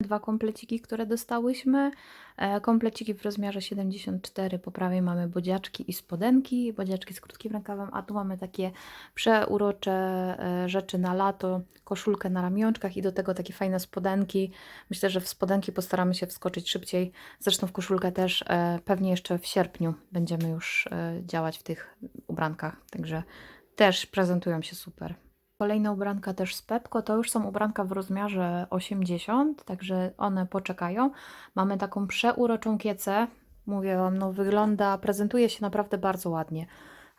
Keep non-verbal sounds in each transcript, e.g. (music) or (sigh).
Dwa kompleciki, które dostałyśmy. E, Kompleciki w rozmiarze 74. Po prawej mamy bodziaczki i spodenki, bodziaczki z krótkim rękawem, a tu mamy takie przeurocze e, rzeczy na lato, koszulkę na ramionczkach i do tego takie fajne spodenki. Myślę, że w spodenki postaramy się wskoczyć szybciej. Zresztą w koszulkę też e, pewnie jeszcze w sierpniu będziemy już działać w tych ubrankach, także też prezentują się super. Kolejna ubranka też z Pepko, to już są ubranka w rozmiarze 80, także one poczekają. Mamy taką przeuroczą kiecę, mówię Wam, no wygląda, prezentuje się naprawdę bardzo ładnie.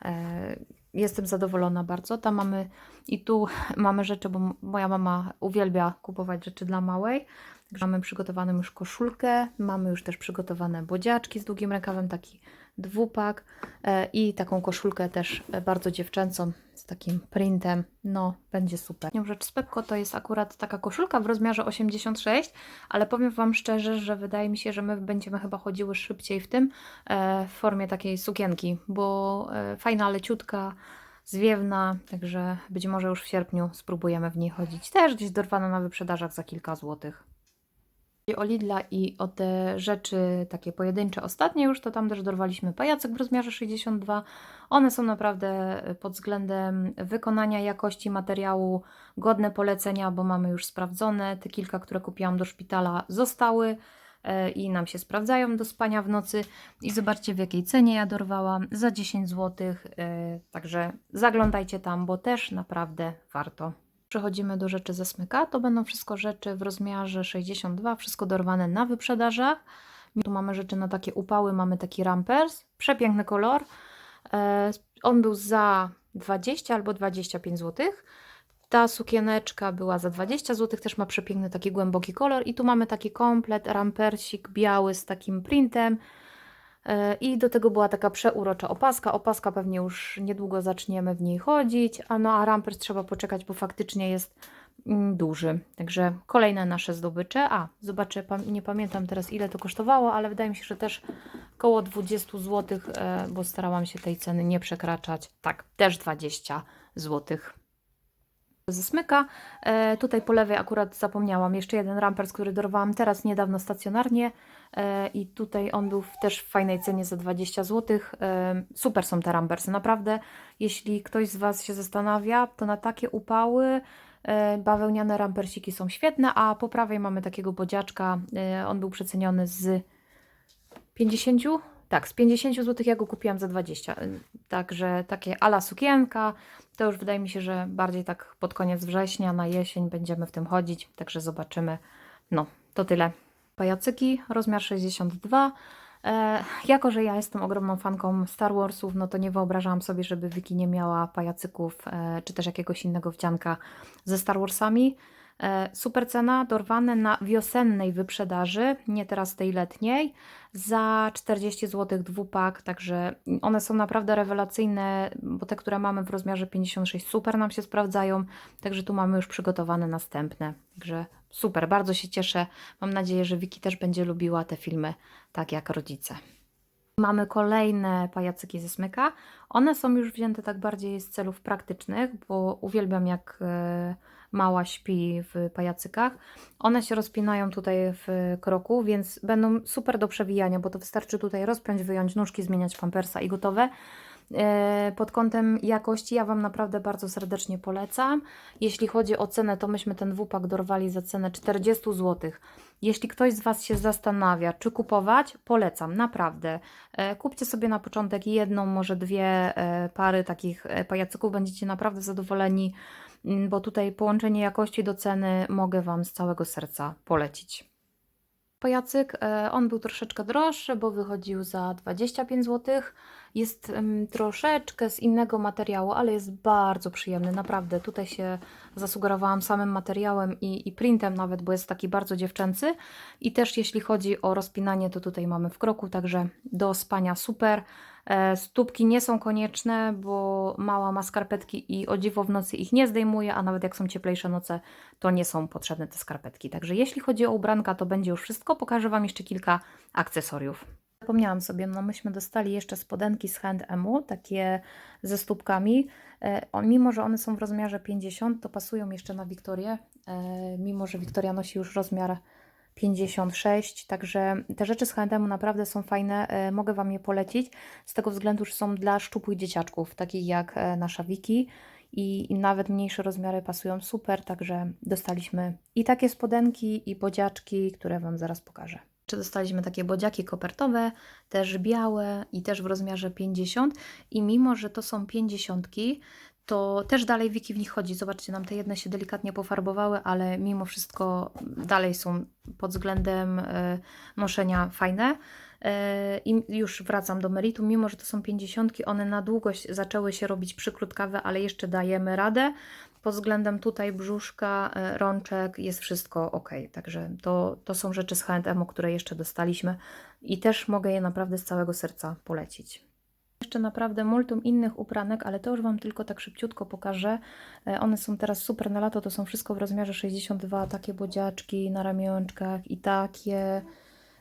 E, Jestem zadowolona bardzo. Tam mamy i tu (laughs) mamy rzeczy, bo moja mama uwielbia kupować rzeczy dla małej. Mamy przygotowaną już koszulkę, mamy już też przygotowane bodziaczki z długim rękawem, taki dwupak e, i taką koszulkę też e, bardzo dziewczęcą z takim printem. No, będzie super. Rzecz z to jest akurat taka koszulka w rozmiarze 86, ale powiem Wam szczerze, że wydaje mi się, że my będziemy chyba chodziły szybciej w tym e, w formie takiej sukienki, bo fajna, leciutka, zwiewna, także być może już w sierpniu spróbujemy w niej chodzić. Też gdzieś dorwana na wyprzedażach za kilka złotych. O Lidla i o te rzeczy takie pojedyncze ostatnie już, to tam też dorwaliśmy pajacyk w rozmiarze 62. One są naprawdę pod względem wykonania jakości materiału godne polecenia, bo mamy już sprawdzone. Te kilka, które kupiłam do szpitala zostały e, i nam się sprawdzają do spania w nocy. I zobaczcie w jakiej cenie ja dorwałam, za 10 zł. Także zaglądajcie tam, bo też naprawdę warto. Przechodzimy do rzeczy ze smyka. To będą wszystko rzeczy w rozmiarze 62, wszystko dorwane na wyprzedażach. Tu mamy rzeczy na takie upały, mamy taki rampers, przepiękny kolor. E, On był za 20 albo 25 zł. Ta sukieneczka była za 20 zł, też ma przepiękny taki głęboki kolor. I tu mamy taki komplet, rampersik biały z takim printem. E, I do tego była taka przeurocza opaska. Opaska pewnie już niedługo zaczniemy w niej chodzić, a no a rampers trzeba poczekać, bo faktycznie jest mm, duży. Także kolejne nasze zdobycze. A, zobaczę, nie pamiętam teraz ile to kosztowało, ale wydaje mi się, że też koło 20 zł, e, bo starałam się tej ceny nie przekraczać. Tak, też 20 zł ze smyka. E, tutaj po lewej akurat zapomniałam jeszcze jeden rampers, który dorwałam teraz niedawno stacjonarnie e, i tutaj on był też w fajnej cenie za 20 zł. E, super są te rampersy, naprawdę. Jeśli ktoś z Was się zastanawia, to na takie upały e, bawełniane rampersiki są świetne, a po prawej mamy takiego bodziaczka. E, on był przeceniony z 50? Tak, z 50 zł ja go kupiłam za 20. Y, Także takie ala sukienka, to już wydaje mi się, że bardziej tak pod koniec września, na jesień będziemy w tym chodzić, także zobaczymy. No, to tyle. Pajacyki, rozmiar 62. E, jako, że ja jestem ogromną fanką Star Warsów, no to nie wyobrażałam sobie, żeby Wiki nie miała pajacyków, e, czy też jakiegoś innego wdzianka ze Star Warsami. E, super cena, dorwane na wiosennej wyprzedaży, nie teraz tej letniej, za 40 zł dwupak, także one są naprawdę rewelacyjne, bo te, które mamy w rozmiarze 56 super nam się sprawdzają, także tu mamy już przygotowane następne, także super, bardzo się cieszę, mam nadzieję, że Wiki też będzie lubiła te filmy, tak jak rodzice. Mamy kolejne pajacyki ze smyka. One są już wzięte tak bardziej z celów praktycznych, bo uwielbiam jak e, mała śpi w pajacykach. One się rozpinają tutaj w kroku, więc będą super do przewijania, bo to wystarczy tutaj rozpiąć, wyjąć nóżki, zmieniać pampersa i gotowe. E, Pod kątem jakości ja Wam naprawdę bardzo serdecznie polecam. Jeśli chodzi o cenę, to myśmy ten dwupak dorwali za cenę 40 zł. Jeśli ktoś z Was się zastanawia, czy kupować, polecam, naprawdę. E, Kupcie sobie na początek jedną, może dwie e, pary takich e, pajacyków, będziecie naprawdę zadowoleni, m, bo tutaj połączenie jakości do ceny mogę Wam z całego serca polecić. Pajacyk, e, on był troszeczkę droższy, bo wychodził za 25 zł. Jest troszeczkę z innego materiału, ale jest bardzo przyjemny, naprawdę. Tutaj się zasugerowałam samym materiałem i, i printem nawet, bo jest taki bardzo dziewczęcy. I też jeśli chodzi o rozpinanie, to tutaj mamy w kroku, także do spania super. E, Stópki nie są konieczne, bo mała ma skarpetki i o dziwo w nocy ich nie zdejmuje, a nawet jak są cieplejsze noce, to nie są potrzebne te skarpetki. Także jeśli chodzi o ubranka, to będzie już wszystko. Pokażę Wam jeszcze kilka akcesoriów. Zapomniałam sobie, no myśmy dostali jeszcze spodenki z H&M-u, takie ze stópkami. E, mimo, że one są w rozmiarze 50, to pasują jeszcze na Wiktorię. E, mimo, że Wiktoria nosi już rozmiar 56, także te rzeczy z H&M naprawdę są fajne, e, mogę Wam je polecić, z tego względu, że są dla szczupłych dzieciaczków, takich jak e, nasza Wiki i, nawet mniejsze rozmiary pasują super, także dostaliśmy i takie spodenki, i bodziaczki, które Wam zaraz pokażę. Czy dostaliśmy takie bodziaki kopertowe, też białe i też w rozmiarze 50 i mimo, że to są 50, to też dalej Wiki w nich chodzi. Zobaczcie, nam te jedne się delikatnie pofarbowały, ale mimo wszystko dalej są pod względem e, noszenia fajne. E, I już wracam do meritum, mimo że to są 50, one na długość zaczęły się robić przykrótkawe, ale jeszcze dajemy radę. Pod względem tutaj brzuszka, e, rączek jest wszystko ok. Także to, to są rzeczy z H&M, które jeszcze dostaliśmy i też mogę je naprawdę z całego serca polecić. Jeszcze naprawdę multum innych ubranek, ale to już Wam tylko tak szybciutko pokażę. E, One są teraz super na lato, to są wszystko w rozmiarze 62, takie bodziaczki na ramionczkach i takie.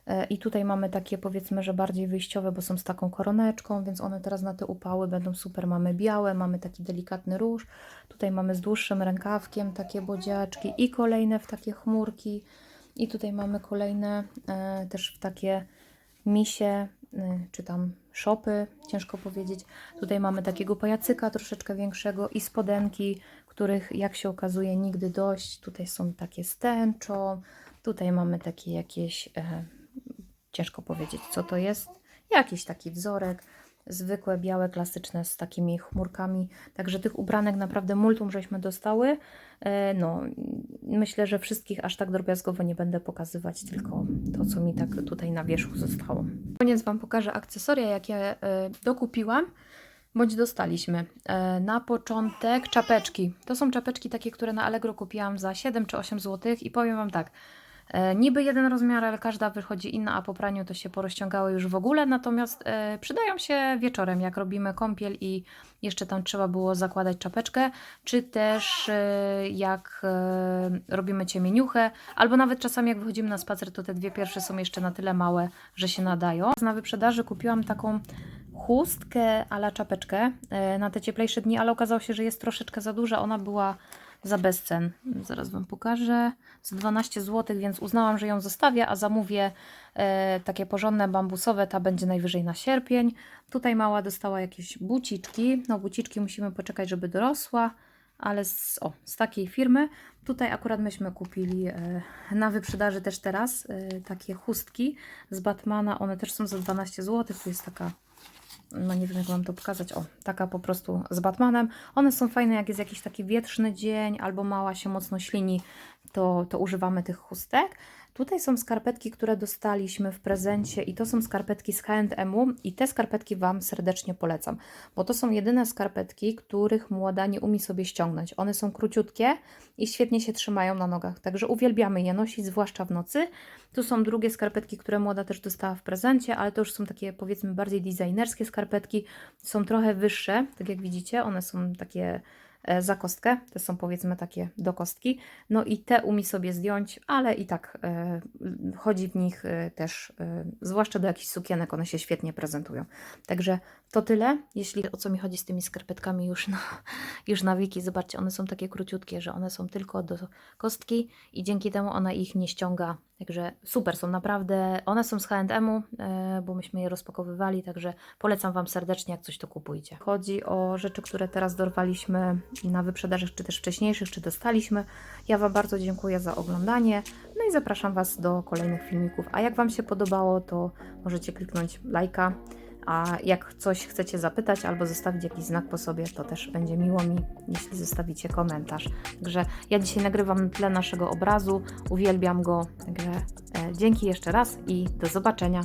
E, I tutaj mamy takie powiedzmy, że bardziej wyjściowe, bo są z taką koroneczką, więc one teraz na te upały będą super. Mamy białe, mamy taki delikatny róż. Tutaj mamy z dłuższym rękawkiem takie bodziaczki i kolejne w takie chmurki. I tutaj mamy kolejne e, też w takie misie, czy tam szopy, ciężko powiedzieć. Tutaj mamy takiego pajacyka troszeczkę większego i spodenki, których jak się okazuje nigdy dość. Tutaj są takie z tutaj mamy takie jakieś, e, ciężko powiedzieć co to jest, jakiś taki wzorek. Zwykłe, białe, klasyczne z takimi chmurkami. Także tych ubranek naprawdę multum żeśmy dostały. E, No, myślę, że wszystkich aż tak drobiazgowo nie będę pokazywać, tylko to, co mi tak tutaj na wierzchu zostało. Koniec Wam pokażę akcesoria, jakie e, dokupiłam bądź dostaliśmy. E, Na początek czapeczki. To są czapeczki takie, które na Allegro kupiłam za 7 czy 8 zł i powiem Wam tak, niby jeden rozmiar, ale każda wychodzi inna, a po praniu to się porozciągały już w ogóle, natomiast e, przydają się wieczorem, jak robimy kąpiel i jeszcze tam trzeba było zakładać czapeczkę, czy też e, jak e, robimy ciemieniuchę, albo nawet czasami jak wychodzimy na spacer, to te dwie pierwsze są jeszcze na tyle małe, że się nadają. Na wyprzedaży kupiłam taką chustkę ala czapeczkę e, na te cieplejsze dni, ale okazało się, że jest troszeczkę za duża. Ona była za bezcen. Zaraz Wam pokażę. Za 12 zł, więc uznałam, że ją zostawię, a zamówię e, takie porządne bambusowe. Ta będzie najwyżej na sierpień. Tutaj mała dostała jakieś buciczki. No buciczki musimy poczekać, żeby dorosła. Ale z, o, z takiej firmy. Tutaj akurat myśmy kupili e, na wyprzedaży też teraz e, takie chustki z Batmana. One też są za 12 zł. Tu jest taka no nie wiem jak Wam to pokazać, o, taka po prostu z Batmanem. One są fajne, jak jest jakiś taki wietrzny dzień, albo mała się mocno ślini, to, to używamy tych chustek. Tutaj są skarpetki, które dostaliśmy w prezencie i to są skarpetki z H&M-u i te skarpetki Wam serdecznie polecam, bo to są jedyne skarpetki, których młoda nie umie sobie ściągnąć. One są króciutkie i świetnie się trzymają na nogach, także uwielbiamy je nosić, zwłaszcza w nocy. Tu są drugie skarpetki, które młoda też dostała w prezencie, ale to już są takie powiedzmy bardziej designerskie skarpetki, są trochę wyższe, tak jak widzicie, one są takie za kostkę, te są powiedzmy takie do kostki, no i te umie sobie zdjąć, ale i tak e, chodzi w nich e, też, e, zwłaszcza do jakichś sukienek, one się świetnie prezentują. Także to tyle, jeśli o co mi chodzi z tymi skarpetkami już na, (laughs) już na wiki, zobaczcie, one są takie króciutkie, że one są tylko do kostki i dzięki temu ona ich nie ściąga, także super są naprawdę, one są z H&M-u, e, bo myśmy je rozpakowywali, także polecam Wam serdecznie, jak coś to kupujcie. Chodzi o rzeczy, które teraz dorwaliśmy na wyprzedażach, czy też wcześniejszych, czy dostaliśmy. Ja Wam bardzo dziękuję za oglądanie, no i zapraszam Was do kolejnych filmików. A jak Wam się podobało, to możecie kliknąć lajka. A jak coś chcecie zapytać albo zostawić jakiś znak po sobie, to też będzie miło mi, jeśli zostawicie komentarz. Także ja dzisiaj nagrywam na tle naszego obrazu, uwielbiam go. Także e, dzięki jeszcze raz i do zobaczenia.